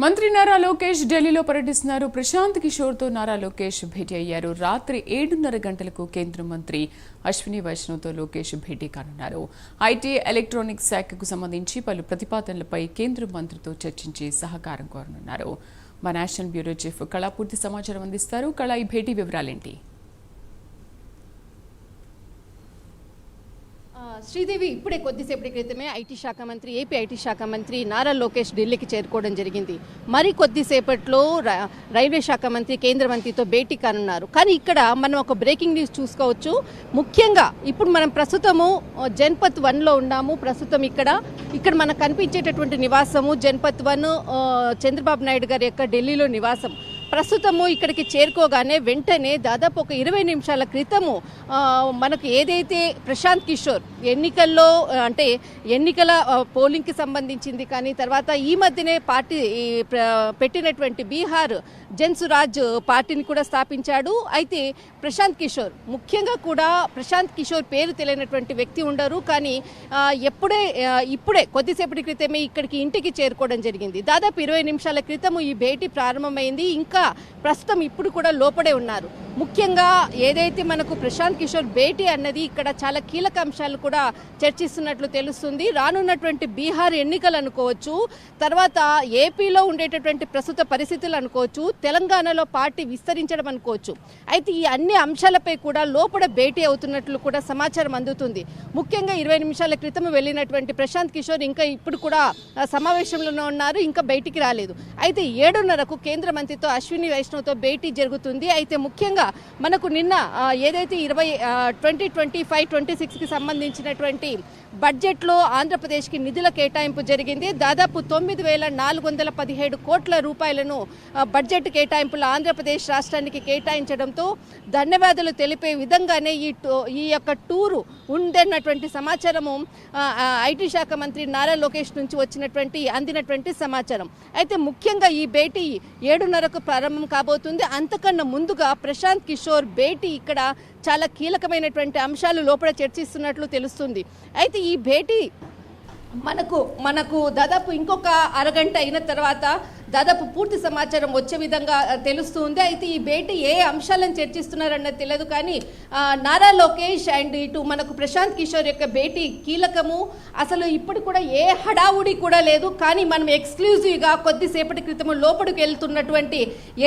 మంత్రి నారా లోకేష్ ఢిల్లీలో పర్యటిస్తున్నారు. ప్రశాంత్ కిషోర్తో నారా లోకేష్ భేటీ అయ్యారు. రాత్రి ఏడున్నర గంటలకు కేంద్ర మంత్రి అశ్విని వైష్ణవ్తో లోకేష్ భేటీ కానున్నారు. ఐటీ ఎలక్ట్రానిక్స్ శాఖకు సంబంధించి పలు ప్రతిపాదనలపై కేంద్ర మంత్రితో చర్చించి సహకారం కోరనున్నారు. మా నేషనల్ బ్యూరో చీఫ్ కళా పూర్తి సమాచారం అందిస్తారు. కళా ఈ భేటీ వివరాలేంటి? శ్రీదేవి ఇప్పుడే కొద్దిసేపటి క్రితమే ఐటీ శాఖ మంత్రి ఏపీ ఐటీ శాఖ మంత్రి నారా లోకేష్ ఢిల్లీకి చేరుకోవడం జరిగింది. మరి కొద్దిసేపట్లో రైల్వే శాఖ మంత్రి కేంద్ర మంత్రితో భేటీ కానున్నారు. కానీ ఇక్కడ మనం ఒక బ్రేకింగ్ న్యూస్ చూసుకోవచ్చు. ముఖ్యంగా ఇప్పుడు మనం ప్రస్తుతము జన్పత్ వన్లో ఉన్నాము. ప్రస్తుతం ఇక్కడ ఇక్కడ మనకు కనిపించేటటువంటి నివాసము జన్పత్ వన్ చంద్రబాబు నాయుడు గారి యొక్క ఢిల్లీలో నివాసం. ప్రస్తుతము ఇక్కడికి చేరుకోగానే వెంటనే దాదాపు ఒక ఇరవై నిమిషాల క్రితము మనకు ఏదైతే ప్రశాంత్ కిషోర్ ఎన్నికల్లో అంటే ఎన్నికల పోలింగ్కి సంబంధించింది కానీ తర్వాత ఈ మధ్యనే పార్టీ పెట్టినటువంటి బీహార్ జన్సురాజ్ పార్టీని కూడా స్థాపించాడు. అయితే ప్రశాంత్ కిషోర్ ముఖ్యంగా కూడా ప్రశాంత్ కిషోర్ పేరు తెలియనటువంటి వ్యక్తి ఉండరు. కానీ ఎప్పుడే ఇప్పుడే కొద్దిసేపటి క్రితమే ఇక్కడికి ఇంటికి చేరుకోవడం జరిగింది. దాదాపు ఇరవై నిమిషాల క్రితము ఈ భేటీ ప్రారంభమైంది. ఇంకా ప్రస్తుతం ఇప్పుడు కూడా లోపడే ఉన్నారు. ముఖ్యంగా ఏదైతే మనకు ప్రశాంత్ కిషోర్ భేటీ అన్నది ఇక్కడ చాలా కీలక అంశాలు కూడా చర్చిస్తున్నట్లు తెలుస్తుంది. రానున్నటువంటి బీహార్ ఎన్నికలు అనుకోవచ్చు తర్వాత ఏపీలో ఉండేటటువంటి ప్రస్తుత పరిస్థితులు అనుకోవచ్చు తెలంగాణలో పార్టీ విస్తరించడం అనుకోవచ్చు. అయితే ఈ అన్ని అంశాలపై కూడా లోపల భేటీ అవుతున్నట్లు కూడా సమాచారం అందుతుంది. ముఖ్యంగా ఇరవై నిమిషాల క్రితం వెళ్ళినటువంటి ప్రశాంత్ కిషోర్ ఇంకా ఇప్పుడు కూడా సమావేశంలోనే ఉన్నారు ఇంకా బయటికి రాలేదు. అయితే ఏడున్నరకు కేంద్ర మంత్రితో అశ్విని వైష్ణవ్తో భేటీ జరుగుతుంది. అయితే ముఖ్యంగా మనకు నిన్న ఏదైతే ఇరవై ట్వంటీ ట్వంటీ ఫైవ్ ట్వంటీ సిక్స్కి సంబంధించినటువంటి బడ్జెట్లో ఆంధ్రప్రదేశ్కి నిధుల కేటాయింపు జరిగింది. దాదాపు తొమ్మిది వేల నాలుగు వందల పదిహేడు కోట్ల రూపాయలను బడ్జెట్ కేటాయింపులు ఆంధ్రప్రదేశ్ రాష్ట్రానికి కేటాయించడంతో ధన్యవాదాలు తెలిపే విధంగానే ఈ టూ- ఈ యొక్క టూరు ఉందన్నటువంటి సమాచారము ఐటీ శాఖ మంత్రి నారా లోకేష్ నుంచి వచ్చినటువంటి అందినటువంటి సమాచారం. అయితే ముఖ్యంగా ఈ భేటీ ఏడున్నరకు ప్రారంభం కాబోతుంది. అంతకన్నా ముందుగా ప్రశాంత్ కిషోర్ భేటీ ఇక్కడ చాలా కీలకమైనటువంటి అంశాలు లోపల చర్చిస్తున్నట్లు తెలుస్తుంది. అయితే ఈ భేటీ మనకు మనకు దాదాపు ఇంకొక అరగంట అయిన తర్వాత దాదాపు పూర్తి సమాచారం వచ్చే విధంగా తెలుస్తుంది అయితే ఈ భేటీ ఏ అంశాలను చర్చిస్తున్నారన్నది తెలియదు కానీ నారా లోకేష్ అండ్ ఇటు మనకు ప్రశాంత్ కిషోర్ యొక్క భేటీ కీలకము. అసలు ఇప్పుడు కూడా ఏ హడావుడి కూడా లేదు. కానీ మనం ఎక్స్క్లూజివ్గా కొద్దిసేపటి క్రితం లోపలికి వెళ్తున్నటువంటి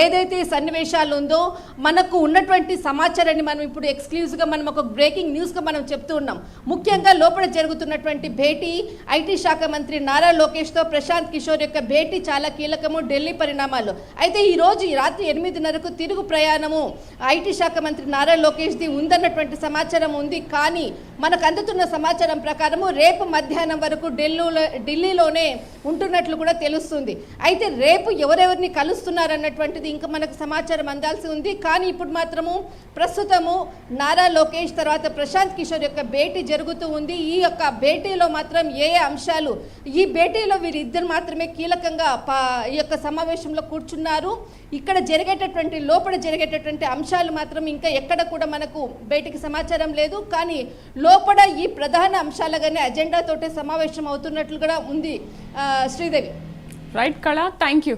ఏదైతే సన్నివేశాలు ఉందో మనకు ఉన్నటువంటి సమాచారాన్ని మనం ఇప్పుడు ఎక్స్క్లూజివ్గా మనం ఒక బ్రేకింగ్ న్యూస్గా మనం చెప్తూ ఉన్నాం. ముఖ్యంగా లోపల జరుగుతున్నటువంటి భేటీ ఐటీ శాఖ మంత్రి నారా లోకేష్తో ప్రశాంత్ కిషోర్ యొక్క భేటీ చాలా కీలకం కీలకము ఢిల్లీ పరిణామాలు. అయితే ఈ రోజు ఈ రాత్రి ఎనిమిదిన్నరకు తిరుగు ప్రయాణము ఐటీ శాఖ మంత్రి నారా లోకేష్ది ఉందన్నటువంటి సమాచారం ఉంది. కానీ మనకు అందుతున్న సమాచారం ప్రకారము రేపు మధ్యాహ్నం వరకు ఢిల్లీలో ఢిల్లీలోనే ఉంటున్నట్లు కూడా తెలుస్తుంది. అయితే రేపు ఎవరెవరిని కలుస్తున్నారన్నటువంటిది ఇంకా మనకు సమాచారం అందాల్సి ఉంది. కానీ ఇప్పుడు మాత్రము ప్రస్తుతము నారా లోకేష్ తర్వాత ప్రశాంత్ కిషోర్ యొక్క భేటీ జరుగుతూ ఉంది. ఈ యొక్క భేటీలో మాత్రం ఏ ఏ అంశాలు ఈ భేటీలో వీరిద్దరు మాత్రమే కీలకంగా పా- ఈ యొక్క సమావేశంలో కూర్చున్నారు. ఇక్కడ జరిగేటటువంటి లోపల జరిగేటటువంటి అంశాలు మాత్రం ఇంకా ఎక్కడ కూడా మనకు బయటికి సమాచారం లేదు. కానీ లోపల ఈ ప్రధాన అంశాలుగానే అజెండాతోటే సమావేశం అవుతున్నట్లు కూడా ఉంది Sridevi. Right Kala thank you